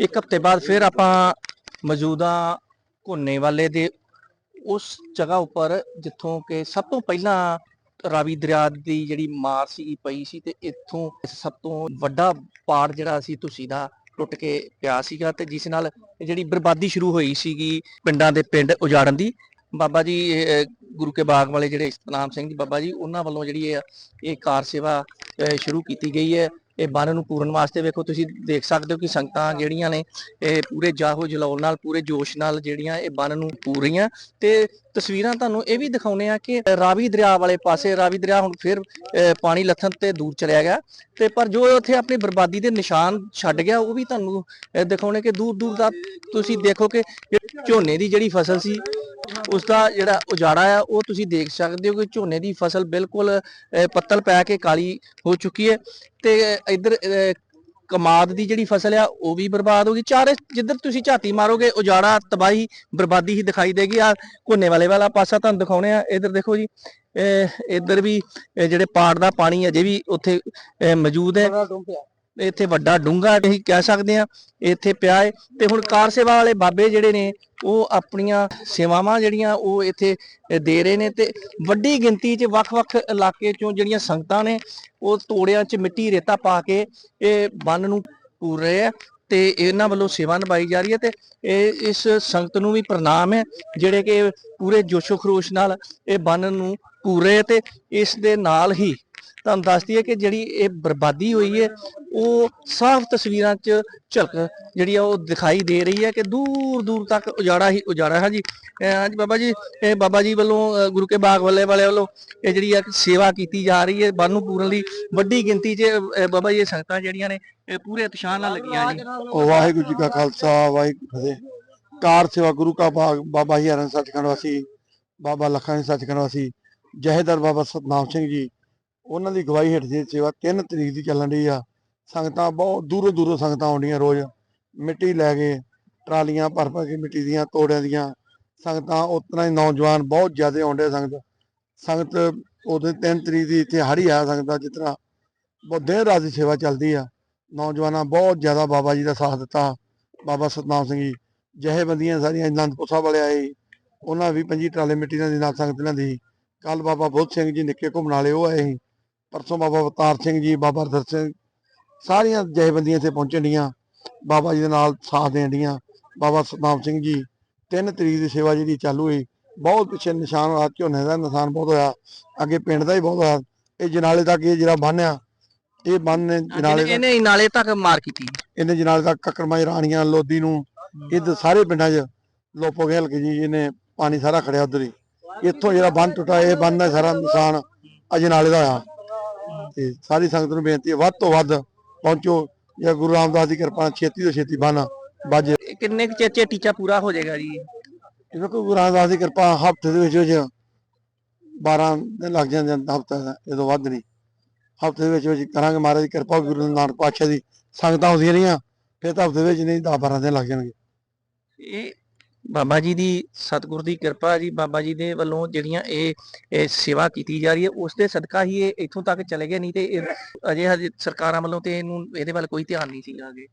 ਇੱਕ ਹਫ਼ਤੇ ਬਾਅਦ ਫਿਰ ਆਪਾਂ ਮੌਜੂਦਾ ਘੁੰਨੇ ਵਾਲੇ ਦੇ ਉਸ ਜਗ੍ਹਾ ਉੱਪਰ ਜਿੱਥੋਂ ਕਿ ਸਭ ਤੋਂ ਪਹਿਲਾਂ ਰਾਵੀ ਦਰਿਆ ਦੀ ਜਿਹੜੀ ਮਾਰ ਸੀ ਪਈ ਸੀ ਤੇ ਇੱਥੋਂ ਸਭ ਤੋਂ ਵੱਡਾ ਪਾੜ ਜਿਹੜਾ ਸੀ ਤੁਸੀਂ ਦਾ ਟੁੱਟ ਕੇ ਪਿਆ ਸੀਗਾ ਤੇ ਜਿਸ ਨਾਲ ਜਿਹੜੀ ਬਰਬਾਦੀ ਸ਼ੁਰੂ ਹੋਈ ਸੀਗੀ ਪਿੰਡਾਂ ਦੇ ਪਿੰਡ ਉਜਾੜਨ ਦੀ। ਬਾਬਾ ਜੀ ਗੁਰੂ ਕੇ ਬਾਗ ਵਾਲੇ ਜਿਹੜੇ ਸਤਨਾਮ ਸਿੰਘ ਜੀ ਬਾਬਾ ਜੀ ਉਹਨਾਂ ਵੱਲੋਂ ਜਿਹੜੀ ਇਹ ਇਹ ਕਾਰ ਸੇਵਾ ਅਹ, ਸ਼ੁਰੂ ਕੀਤੀ ਗਈ ਹੈ। ਇਹ ਬੰਨ ਨੂੰ ਪੂਰਨ ਵਾਸਤੇ ਵੇਖੋ, ਤੁਸੀਂ ਦੇਖ ਸਕਦੇ ਹੋ ਕਿ ਸੰਗਤਾਂ ਜਿਹੜੀਆਂ ਨੇ, ਇਹ ਪੂਰੇ ਜਾਹੋ ਜਲਾਲ ਨਾਲ, ਪੂਰੇ ਜੋਸ਼ ਨਾਲ ਜਿਹੜੀਆਂ ਇਹ ਬੰਨ ਨੂੰ ਪੂਰ ਰਹੀਆਂ। ਤੇ ਤਸਵੀਰਾਂ ਤੁਹਾਨੂੰ ਇਹ ਵੀ ਦਿਖਾਉਨੇ ਆ ਕਿ ਰਾਵੀ ਦਰਿਆ ਵਾਲੇ ਪਾਸੇ, ਰਾਵੀ ਦਰਿਆ ਹੁਣ ਫਿਰ ਪਾਣੀ ਲੱਥਣ ਤੇ ਦੂਰ ਚਲਿਆ ਗਿਆ। ਤੇ ਪਰ ਜੋ ਉੱਥੇ ਆਪਣੀ ਬਰਬਾਦੀ ਦੇ ਨਿਸ਼ਾਨ ਛੱਡ ਗਿਆ, ਉਹ ਵੀ ਤੁਹਾਨੂੰ ਦਿਖਾਉਣੇ ਕਿ ਦੂਰ ਦੂਰ ਤੱਕ ਤੁਸੀਂ ਦੇਖੋ ਕਿ ਝੋਨੇ ਦੀ ਜਿਹੜੀ ਫਸਲ ਸੀ ਉਸ ਦਾ ਜਿਹੜਾ ਉਜਾੜਾ ਆ, ਉਹ ਤੁਸੀਂ ਦੇਖ ਸਕਦੇ ਹੋ ਕਿ ਝੋਨੇ ਦੀ ਫਸਲ ਬਿਲਕੁਲ ਪੱਤਲ ਪੈ ਕੇ ਕਾਲੀ ਹੋ ਚੁੱਕੀ ਹੈ। ਤੇ ਇੱਧਰ ਕਮਾਦ ਦੀ ਜਿਹੜੀ ਫਸਲ ਆ ਉਹ ਵੀ ਬਰਬਾਦ ਹੋ ਗਈ। ਚਾਰੇ ਜਿੱਧਰ ਤੁਸੀਂ ਝਾਤੀ ਮਾਰੋਗੇ ਉਜਾੜਾ ਤਬਾਹੀ ਬਰਬਾਦੀ ਹੀ ਦਿਖਾਈ ਦੇਗੀ। ਆ ਕੋਨੇ ਵਾਲੇ ਵਾਲਾ ਪਾਸਾ ਤੁਹਾਨੂੰ ਦਿਖਾਉਣੇ ਆ। ਇੱਧਰ ਦੇਖੋ ਜੀ ਇਹ ਇੱਧਰ ਵੀ ਜਿਹੜੇ ਪਾੜ ਦਾ ਪਾਣੀ ਅਜੇ ਵੀ ਉੱਥੇ ਅਹ, ਮੌਜੂਦ ਹੈ। ਇੱਥੇ ਵੱਡਾ ਡੂੰਗਾ ਅਸੀਂ ਕਹਿ ਸਕਦੇ ਆ ਇੱਥੇ ਪਿਆ ਹੈ ਤੇ ਹੁਣ ਕਾਰ ਸੇਵਾ ਵਾਲੇ ਬਾਬੇ ਜਿਹੜੇ ਨੇ, ਉਹ ਆਪਣੀਆਂ ਸੇਵਾਵਾਂ ਜਿਹੜੀਆਂ ਉਹ ਇੱਥੇ ਦੇ ਰਹੇ ਨੇ ਤੇ ਵੱਡੀ ਗਿਣਤੀ 'ਚ ਵੱਖ-ਵੱਖ ਇਲਾਕੇ 'ਚੋਂ ਜਿਹੜੀਆਂ ਸੰਗਤਾਂ ਨੇ, ਉਹ ਤੋੜਿਆਂ 'ਚ ਮਿੱਟੀ ਰੇਤਾ ਪਾ ਕੇ ਇਹ ਬੰਨ ਨੂੰ ਪੂਰ ਰਹੇ ਆ ਤੇ ਇਹਨਾਂ ਵੱਲੋਂ ਸੇਵਾ ਨਿਭਾਈ ਜਾ ਰਹੀ ਹੈ ਤੇ ਇਹ ਇਸ ਸੰਗਤ ਨੂੰ ਵੀ ਪ੍ਰਣਾਮ ਹੈ, ਜਿਹੜੇ ਕਿ ਪੂਰੇ ਜੋਸ਼ੋ ਖਰੋਸ਼ ਨਾਲ ਇਹ ਬੰਨ ਨੂੰ ਪੂਰ ਰਹੇ ਤੇ ਇਸ ਦੇ ਨਾਲ ਹੀ ਤੁਹਾਨੂੰ ਦੱਸ ਦਈਏ ਕਿ ਜਿਹੜੀ ਇਹ ਬਰਬਾਦੀ ਹੋਈ ਹੈ, ਉਹ ਸਾਫ਼ ਤਸਵੀਰਾਂ 'ਚ ਝਲਕ ਜਿਹੜੀ ਆ ਉਹ ਦਿਖਾਈ ਦੇ ਰਹੀ ਹੈ ਕਿ ਦੂਰ ਦੂਰ ਤੱਕ ਉਜਾੜਾ ਹੀ ਉਜਾੜਾ ਹੈ। ਜੀ ਹਾਂਜੀ ਬਾਬਾ ਜੀ, ਇਹ ਬਾਬਾ ਜੀ ਵੱਲੋਂ ਗੁਰੂ ਕੇ ਬਾਗ ਵਾਲੇ ਵਾਲੇ ਵੱਲੋਂ ਇਹ ਜਿਹੜੀ ਆ ਸੇਵਾ ਕੀਤੀ ਜਾ ਰਹੀ ਹੈ। ਬੰਨ ਨੂੰ ਪੂਰਨ ਲਈ ਵੱਡੀ ਗਿਣਤੀ 'ਚ ਬਾਬਾ ਜੀ ਇਹ ਸੰਗਤਾਂ ਜਿਹੜੀਆਂ ਨੇ, ਇਹ ਪੂਰੇ ਉਤਸ਼ਾਹ ਨਾਲ ਲੱਗੀਆਂ ਜੀ ਵਾਹਿਗੁਰੂ ਜੀ ਕਾ ਖਾਲਸਾ, ਵਾਹਿਗੁਰੂ ਫਤਿਹ। ਕਾਰ ਸੇਵਾ ਗੁਰੂ ਕਾ ਬਾਗ, ਬਾਬਾ ਹੀਰਨ ਸੱਚਖੰਡ ਵਾਸੀ, ਬਾਬਾ ਲਖਾਣੀ ਸੱਚਖੰਡ ਵਾਸੀ। ਜਹੇਦਾਰ ਬਾਬਾ ਸਤਨਾਮ ਸਿੰਘ ਜੀ ਉਹਨਾਂ ਦੀ ਗਵਾਹੀ ਹੇਠ ਜੇ ਸੇਵਾ 3 ਤਰੀਕ ਦੀ ਚੱਲਣ ਰਹੀ ਆ, ਸੰਗਤਾਂ ਬਹੁਤ ਦੂਰੋਂ ਦੂਰੋਂ ਸੰਗਤਾਂ ਆਉਂਦੀਆਂ ਰੋਜ਼। ਮਿੱਟੀ ਲੈ ਕੇ ਟਰਾਲੀਆਂ ਭਰ ਭਰ ਕੇ ਮਿੱਟੀ ਦੀਆਂ, ਤੋੜਿਆਂ ਦੀਆਂ। ਸੰਗਤਾਂ ਉਤਨਾ ਹੀ ਨੌਜਵਾਨ ਬਹੁਤ ਜ਼ਿਆਦਾ ਆਉਂਦੇ ਸੰਗਤ। ਸੰਗਤ ਉਹਦੇ 3 ਤਰੀਕ ਦੀ ਇੱਥੇ ਹੜੀ ਆ ਸੰਗਤਾਂ, ਜਿਸ ਤਰ੍ਹਾਂ ਬਹੁਤ ਦੇਰ ਰਾਤ ਦੀ ਸੇਵਾ ਚੱਲਦੀ ਆ। ਨੌਜਵਾਨਾਂ ਬਹੁਤ ਜ਼ਿਆਦਾ ਬਾਬਾ ਜੀ ਦਾ ਸਾਥ ਦਿੱਤਾ, ਬਾਬਾ ਸਤਨਾਮ ਸਿੰਘ ਜੀ। ਜਹੇਬੰਦੀਆਂ ਸਾਰੀਆਂ ਅਨੰਦਪੁਰ ਸਾਹਿਬ ਵਾਲੇ ਆਏ, ਉਹਨਾਂ ਵੀ ਪੰਜੀ ਟਰਾਲੇ ਮਿੱਟੀ ਨਾਲ ਦੀ ਨਾਲ ਸੰਗਤ ਲੈਂਦੀ ਕੱਲ ਬਾਬਾ ਬੁੱਧ ਸਿੰਘ ਜੀ ਨਿੱਕੇ ਘੁੰਮਣ ਵਾਲੇ, ਉਹ ਆਏ ਸੀ। ਪਰਸੋਂ ਬਾਬਾ ਅਵਤਾਰ ਸਿੰਘ ਜੀ ਬਾਬਾ ਰਦਰ ਸਿੰਘ ਸਾਰੀਆਂ ਜਹੇਬੰਦੀਆਂ ਇੱਥੇ ਪਹੁੰਚਣ ਡੀਆਂ। ਬਾਬਾ ਜੀ ਦੇ ਨਾਲ ਸਾਥ ਦੇਣ ਡੀਆਂ। ਬਾਬਾ ਸਤਨਾਮ ਸਿੰਘ ਜੀ ਤਿੰਨ ਤਰੀਕ ਦੀ ਸੇਵਾ ਜਿਹੜੀ ਚਾਲੂ ਹੋਈ ਬਹੁਤ ਪਿੱਛੇ ਨਿਸ਼ਾਨ ਹੋਇਆ ਝੋਨੇ ਦਾ ਨੁਕਸਾਨ ਬਹੁਤ ਹੋਇਆ ਅੱਗੇ ਪਿੰਡ ਦਾ ਹੀ ਬਹੁਤ ਹੋਇਆ। ਇਹ ਜਨਾਲੇ ਤੱਕ ਇਹ ਜਿਹੜਾ ਬੰਨ੍ਹ ਆ ਇਹ ਬੰਨ ਨੇ ਜਨਾਲੇ ਇਹਨੇ ਨਾਲੇ ਤੱਕ ਮਾਰ ਕੀਤੀ। ਇਹਨੇ ਜਨਾਲੇ ਤੱਕ ਕੱਕਰਮਾਈ ਰਾਣੀਆਂ ਲੋਦੀ ਨੂੰ ਇੱਧਰ ਸਾਰੇ ਪਿੰਡਾਂ 'ਚ ਲੋਪੋ ਕੇ ਹਲਕੇ ਜੀ ਇਹਨੇ ਪਾਣੀ ਸਾਰਾ ਖੜਿਆ ਉਧਰ ਹੀ। ਇੱਥੋਂ ਜਿਹੜਾ ਬੰਨ ਟੁੱਟਾ ਇਹ ਬੰਨ ਦਾ ਸਾਰਾ ਨੁਕਸਾਨ ਅਜਨਾਲੇ ਦਾ ਹੋਇਆ। ਤੇ ਸਾਰੀ ਸੰਗਤ ਨੂੰ ਬੇਨਤੀ ਹੈ ਵੱਧ ਤੋਂ ਵੱਧ ਪਹੁੰਚੋ ਜਾਂ ਗੁਰੂ ਰਾਮਦਾਸ ਦੀ ਕਿਰਪਾ ਨਾਲ ਛੇਤੀ ਤੋਂ ਛੇਤੀ ਵੱਜ ਇਹ ਕਿੰਨੇ ਕੁ ਚਿਰ 'ਚ ਇਹ ਟੀਚਾ ਪੂਰਾ ਹੋ ਜਾਏਗਾ ਜੀ? ਜਿਵੇਂ ਕੋਈ ਗੁਰੂ ਰਾਮਦਾਸ ਦੀ ਕਿਰਪਾ ਹਫ਼ਤੇ ਦੇ ਵਿੱਚ ਵਿੱਚ 12 ਦਿਨ ਲੱਗ ਜਾਂਦੇ ਹਨ ਹਫ਼ਤਾ ਦਾ ਇਹ ਤੋਂ ਵੱਧ ਨਹੀਂ। ਹਫ਼ਤੇ ਦੇ ਵਿੱਚ ਵਿੱਚ ਕਰਾਂਗੇ ਮਹਾਰਾਜ ਦੀ ਕਿਰਪਾ ਗੁਰੂ ਨਾਨਕ ਪਾਤਸ਼ਾਹ ਦੀ ਸੰਗਤਾਂ ਆਉਂਦੀਆਂ ਰਹੀਆਂ ਫਿਰ ਤਾਂ ਹਫ਼ਤੇ ਵਿੱਚ ਨਹੀਂ 10 12 ਦਿਨ ਲੱਗ ਜਾਣਗੇ। ਇਹ ਬਾਬਾ ਜੀ ਦੀ ਸਤਿਗੁਰ ਦੀ ਕਿਰਪਾ ਜੀ ਬਾਬਾ ਜੀ ਦੇ ਵੱਲੋਂ ਜਿਹੜੀਆਂ ਇਹ ਇਹ ਸੇਵਾ ਕੀਤੀ ਜਾ ਰਹੀ ਹੈ ਉਸ ਦੇ ਸਦਕਾ ਹੀ ਇਹ ਇੱਥੋਂ ਤੱਕ ਚਲੇ ਗਏ ਨਹੀਂ ਤੇ ਇਹ- ਅਜੇ ਹਜੇ ਸਰਕਾਰਾਂ ਵੱਲੋਂ ਤੇ ਇਹਨੂੰ ਇਹਦੇ ਵੱਲ ਕੋਈ ਧਿਆਨ ਨਹੀਂ ਸੀਗਾ ਅੱਗੇ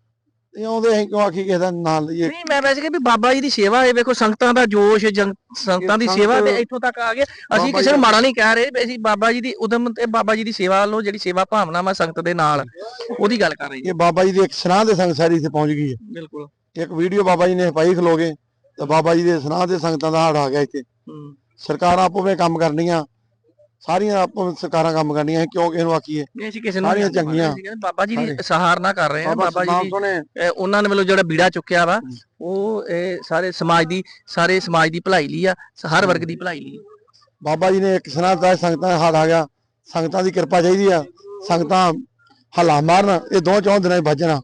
ਤੇ ਆਉਂਦੇ ਅਸੀਂ ਕਿਉਂ ਆਖੀ ਕਿਸੇ ਦਾ ਨਾਂ ਲਈਏ? ਨਹੀਂ ਮੈਂ ਵੈਸੇ ਕਿ ਵੀ ਬਾਬਾ ਜੀ ਦੀ ਸੇਵਾ ਇਹ ਵੇਖੋ ਸੰਗਤਾਂ ਦਾ ਜੋਸ਼ ਸੰਗਤਾਂ ਦੀ ਸੇਵਾ ਤੇ ਇੱਥੋਂ ਤੱਕ ਆ ਗਏ। ਅਸੀਂ ਕਿਸੇ ਨੂੰ ਮਾੜਾ ਨਹੀਂ ਕਹਿ ਰਹੇ ਵੀ ਅਸੀਂ ਬਾਬਾ ਜੀ ਦੀ ਉਦਮ ਤੇ ਬਾਬਾ ਜੀ ਦੀ ਸੇਵਾ ਵੱਲੋਂ ਜਿਹੜੀ ਸੇਵਾ ਭਾਵਨਾ ਵਾ ਸੰਗਤ ਦੇ ਨਾਲ ਉਹਦੀ ਗੱਲ ਕਰ ਰਹੇ ਜੀ ਇਹ ਬਾਬਾ ਜੀ ਦੀ ਇੱਕ ਸਨਾਹ ਦੇ ਸੰਗ ਸਾਰੀ ਇੱਥੇ ਪਹੁੰਚ ਗਈ ਹੈ। ਬਿਲਕੁਲ। ਇੱਕ ਵੀਡੀਓ ਬਾਬਾ ਜੀ ਨੇ ਪਾਈ ਖਲੋਗੇ ਤੇ ਬਾਬਾ ਜੀ ਦੇ ਸਨਾਹ ਦੇ ਸੰਗਤਾਂ ਦਾ ਹੜ ਆ ਗਿਆ ਇੱਥੇ। ਹੂੰ। ਸਰਕਾਰਾਂ ਆਪੋ ਵਿੱਚ ਕੰਮ ਕਰਨੀਆਂ। ਸਾਰੀਆਂ ਆਪੋ ਸਰਕਾਰਾਂ ਕੰਮ ਕਰਨੀਆਂ ਕਿਉਂ ਇਹਨੂੰ ਆਖੀਏ? ਨਹੀਂ ਅਸੀਂ ਕਿਸੇ ਨੂੰ ਸਾਰੀਆਂ ਨਹੀਂ ਮਾੜਾ ਚੰਗੀਆਂ। ਬਾਬਾ ਜੀ ਦੀ। ਸਹਾਰਨਾ ਕਰ ਰਹੇ ਹਾਂ ਬਾਬਾ ਜੀ ਦੀ। ਉਹਨਾਂ ਨੇ ਵੱਲੋਂ ਜਿਹੜਾ ਬੀੜਾ ਚੁੱਕਿਆ ਵਾ। ਉਹ ਇਹ ਸਾਰੇ ਸਮਾਜ ਦੀ ਸਾਰੇ ਸਮਾਜ ਦੀ ਭਲਾਈ ਲਈ ਆ ਹਰ ਵਰਗ ਦੀ ਭਲਾਈ ਲਈ ਬਾਬਾ ਜੀ ਨੇ ਇੱਕ ਸਨਾਹ ਦਾ ਸੰਗਤਾਂ ਦਾ ਹੜ ਆ ਗਿਆ। ਸੰਗਤਾਂ ਦੀ ਕਿਰਪਾ ਚਾਹੀਦੀ ਆ। ਸੰਗਤਾਂ ਹਲਾ ਮਾਰਨ ਇਹ ਦੋ ਚੌਂ ਦਿਨਾਂ 'ਚ ਭੱਜਣਾ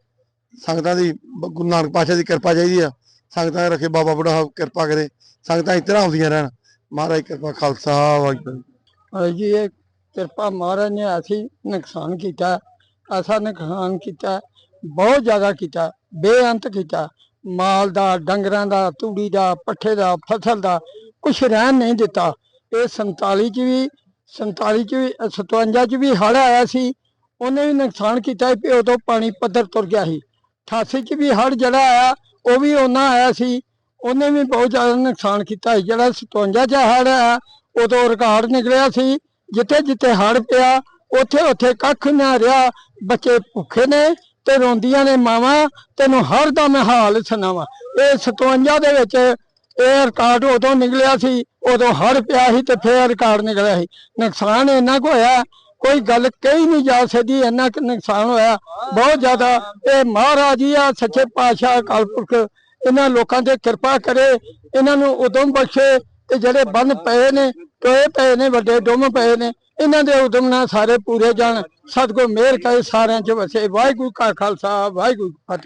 ਸੰਗਤਾਂ ਦੀ ਗੁਰੂ ਨਾਨਕ ਪਾਤਸ਼ਾਹ ਦੀ ਕਿਰਪਾ ਚਾਹੀਦੀ ਆ। ਸੰਗਤਾਂ ਰੱਖੇ ਬਾਬਾ ਬੁਢਾ ਕਿਰਪਾ ਕਰੇ ਸੰਗਤਾਂ ਇਸ ਤਰ੍ਹਾਂ ਆਉਂਦੀਆਂ ਰਹਿਣ। ਮਹਾਰਾਜ ਕਿਰਪਾ ਖਾਲਸਾ ਵਾਹਿਗੁਰੂ। ਜੀ ਇਹ ਕਿਰਪਾ ਮਹਾਰਾਜ ਨੇ ਅਸੀਂ ਨੁਕਸਾਨ ਕੀਤਾ ਐਸਾ ਨੁਕਸਾਨ ਕੀਤਾ ਬਹੁਤ ਜ਼ਿਆਦਾ ਕੀਤਾ ਬੇਅੰਤ ਕੀਤਾ। ਮਾਲ ਦਾ ਡੰਗਰਾਂ ਦਾ ਤੂੜੀ ਦਾ ਪੱਠੇ ਦਾ ਫਸਲ ਦਾ ਕੁਛ ਰਹਿਣ ਨਹੀਂ ਦਿੱਤਾ। ਇਹ 47 ਚ ਵੀ 47 ਚ ਵੀ ਅ, 57 ਚ ਵੀ ਹੜ੍ਹ ਆਇਆ ਸੀ ਉਹਨੇ ਵੀ ਨੁਕਸਾਨ ਕੀਤਾ ਸੀ ਵੀ ਉਦੋਂ ਪਾਣੀ ਪੱਧਰ ਤੁਰ ਗਿਆ ਸੀ। 88 ਚ ਵੀ ਹੜ ਜਿਹੜਾ ਆਇਆ ਉਹ ਵੀ ਉਹਨਾਂ ਆਇਆ ਸੀ, ਉਹਨੇ ਵੀ ਬਹੁਤ ਜ਼ਿਆਦਾ ਨੁਕਸਾਨ ਕੀਤਾ ਸੀ। ਜਿਹੜਾ 57 ਚ ਹੜ ਆਇਆ, ਉਦੋਂ ਰਿਕਾਰਡ ਨਿਕਲਿਆ ਸੀ, ਜਿੱਥੇ ਜਿੱਥੇ ਹੜ ਪਿਆ, ਉੱਥੇ ਉੱਥੇ ਕੱਖ ਨਾ ਰਿਹਾ। ਬੱਚੇ ਭੁੱਖੇ ਨੇ ਤੇ ਰੋਂਦੀਆਂ ਨੇ ਮਾਵਾਂ, ਤੈਨੂੰ ਹਰ ਦਾ ਮੈਂ ਹਾਲ ਸੁਣਾਵਾਂ। ਇਹ 57 ਦੇ ਵਿੱਚ ਇਹ ਰਿਕਾਰਡ ਉਦੋਂ ਨਿਕਲਿਆ ਸੀ, ਉਦੋਂ ਹੜ ਪਿਆ ਸੀ ਤੇ ਫੇਰ ਰਿਕਾਰਡ ਨਿਕਲਿਆ ਸੀ। ਨੁਕਸਾਨ ਇੰਨਾ ਕੁ ਹੋਇਆ ਕੋਈ ਗੱਲ ਕਹੀ ਨਹੀਂ ਜਾ ਸਕਦੀ ਇੰਨਾ ਕੁ ਨੁਕਸਾਨ ਹੋਇਆ। ਬਹੁਤ ਜ਼ਿਆਦਾ। ਇਹ ਮਹਾਰਾਜ ਹੀ ਆ ਸੱਚੇ ਪਾਤਸ਼ਾਹ, ਅਕਾਲ ਪੁਰਖ, ਇਹਨਾਂ ਲੋਕਾਂ ਤੇ ਕਿਰਪਾ ਕਰੇ। ਇਹਨਾਂ ਨੂੰ ਉਦਮ ਬਖਸ਼ੇ ਤੇ ਜਿਹੜੇ ਬੰਨ ਪਏ ਨੇ, ਟੋਏ ਪਏ ਨੇ, ਵੱਡੇ ਡੁੰਮ ਪਏ ਨੇ, ਇਹਨਾਂ ਦੇ ਉਦਮ ਨਾਲ ਸਾਰੇ ਪੂਰੇ ਜਾਣ। ਸਤਿਗੁਰ ਮਿਹਰ ਕਰੇ ਸਾਰਿਆਂ 'ਚ ਵਸੇ। ਵਾਹਿਗੁਰੂ ਕਾ ਖਾਲਸਾ, ਵਾਹਿਗੁਰੂ ਫਤਿਹ।